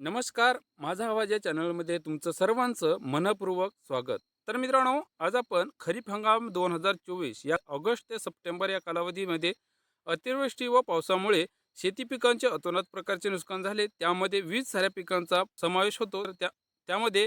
नमस्कार माझा आवाज या चॅनलमध्ये तुमचं सर्वांचं मनपूर्वक स्वागत. तर मित्रांनो आज आपण खरीप हंगाम दोन हजार चोवीस या ऑगस्ट ते सप्टेंबर या कालावधीमध्ये अतिवृष्टी व पावसामुळे शेती पिकांचे अतोनात प्रकारचे नुकसान झाले. त्यामध्ये वीज साऱ्या पिकांचा समावेश होतो. तर त्या त्यामध्ये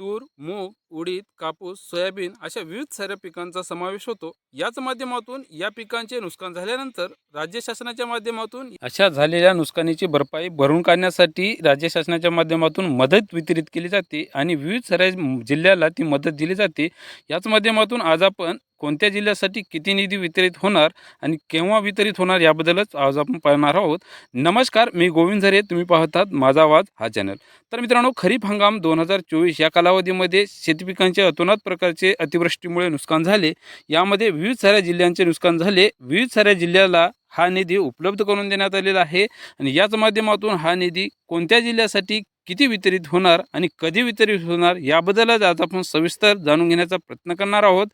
तूर मूग उडीद कापूस सोयाबीन अशा विविध साऱ्या पिकांचा समावेश होतो. याच माध्यमातून या पिकांचे नुकसान झाल्यानंतर राज्य शासनाच्या माध्यमातून अशा झालेल्या नुकसानीची भरपाई भरून काढण्यासाठी राज्य शासनाच्या माध्यमातून मदत वितरित केली जाते आणि विविध साऱ्या जिल्ह्याला ती मदत दिली जाते. याच माध्यमातून आज आपण कोणत्या जिल्ह्यासाठी किती निधी वितरित होणार आणि केव्हा वितरित होणार याबद्दलच आज आपण पाहणार आहोत. नमस्कार मी गोविंद झरे. तुम्ही पाहतात माझा आवाज हा चॅनल. तर मित्रांनो खरीप हंगाम दोन हजार चोवीस या कालावधीमध्ये शेती पिकांचे अतोनात प्रकारचे अतिवृष्टीमुळे नुकसान झाले. यामध्ये विविध साऱ्या जिल्ह्यांचे नुकसान झाले. विविध साऱ्या जिल्ह्याला हा निधी उपलब्ध करून देण्यात आलेला आहे आणि याच माध्यमातून हा निधी कोणत्या जिल्ह्यासाठी किती वितरित होणार आणि कधी वितरित होणार याबद्दलच आज आपण सविस्तर जाणून घेण्याचा प्रयत्न करणार आहोत.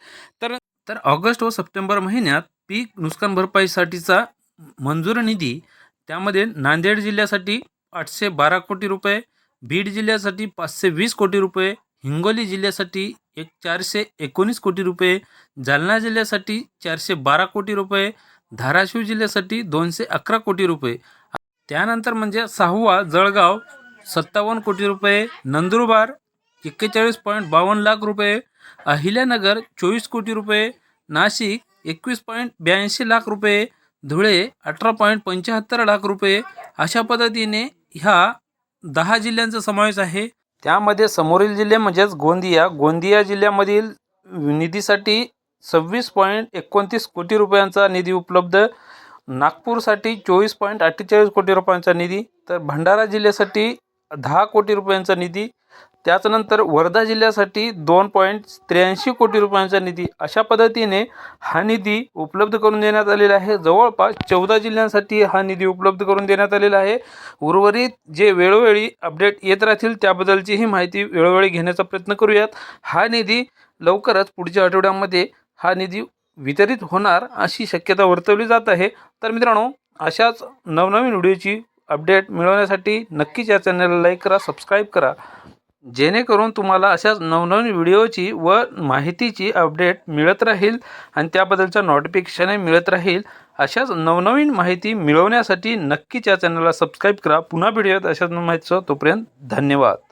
तर तर ऑगस्ट व सप्टेंबर महिन्यात पीक नुकसान भरपाईसाठीचा मंजूर निधी त्यामध्ये नांदेड जिल्ह्यासाठी आठशे बारा कोटी रुपये बीड जिल्ह्यासाठी पाचशे वीस कोटी रुपये हिंगोली जिल्ह्यासाठी एक चारशे एकोणीस कोटी रुपये जालना जिल्ह्यासाठी चारशे बारा कोटी रुपये धाराशिव जिल्ह्यासाठी दोनशे अकरा कोटी रुपये. त्यानंतर म्हणजे सहावा जळगाव सत्तावन्न कोटी रुपये नंदुरबार एक्केचाळीस पॉईंट बावन्न लाख रुपये अहिल्यानगर चोवीस कोटी रुपये नाशिक एकवीस पॉईंट ब्याऐंशी लाख रुपये धुळे अठरा पॉईंट पंच्याहत्तर लाख रुपये अशा पद्धतीने ह्या दहा जिल्ह्यांचा समावेश आहे. त्यामध्ये समोरील जिल्हे म्हणजेच गोंदिया. गोंदिया जिल्ह्यामधील निधीसाठी सव्वीस पॉईंट एकोणतीस कोटी रुपयांचा निधी उपलब्ध. नागपूरसाठी चोवीस पॉईंट अठ्ठेचाळीस कोटी रुपयांचा निधी. तर भंडारा जिल्ह्यासाठी दहा कोटी रुपयांचा निधी. त्याचनंतर वर्धा जिल्ह्यासाठी दोन पॉईंट त्र्याऐंशी कोटी रुपयांचा निधी अशा पद्धतीने हा निधी उपलब्ध करून देण्यात आलेला आहे. जवळपास चौदा जिल्ह्यांसाठी हा निधी उपलब्ध करून देण्यात आलेला आहे. उर्वरित जे वेळोवेळी अपडेट येत राहतील त्याबद्दलची ही माहिती वेळोवेळी घेण्याचा प्रयत्न करूयात. हा निधी लवकरच पुढच्या आठवड्यामध्ये हा निधी वितरित होणार अशी शक्यता वर्तवली जात आहे. तर मित्रांनो अशाच नवनवीन व्हिडिओची अपडेट मिळवण्यासाठी नक्कीच या चॅनलला लाईक करा सबस्क्राईब करा. जेणेकरून तुम्हाला अशाच नवनवीन व्हिडिओची व माहितीची अपडेट मिळत राहील आणि त्याबद्दलचं नोटिफिकेशनही मिळत राहील. अशाच नवनवीन माहिती मिळवण्यासाठी नक्कीच या चॅनलला सबस्क्राईब करा. पुन्हा भेटूयात अशाच माहितीचं तोपर्यंत धन्यवाद.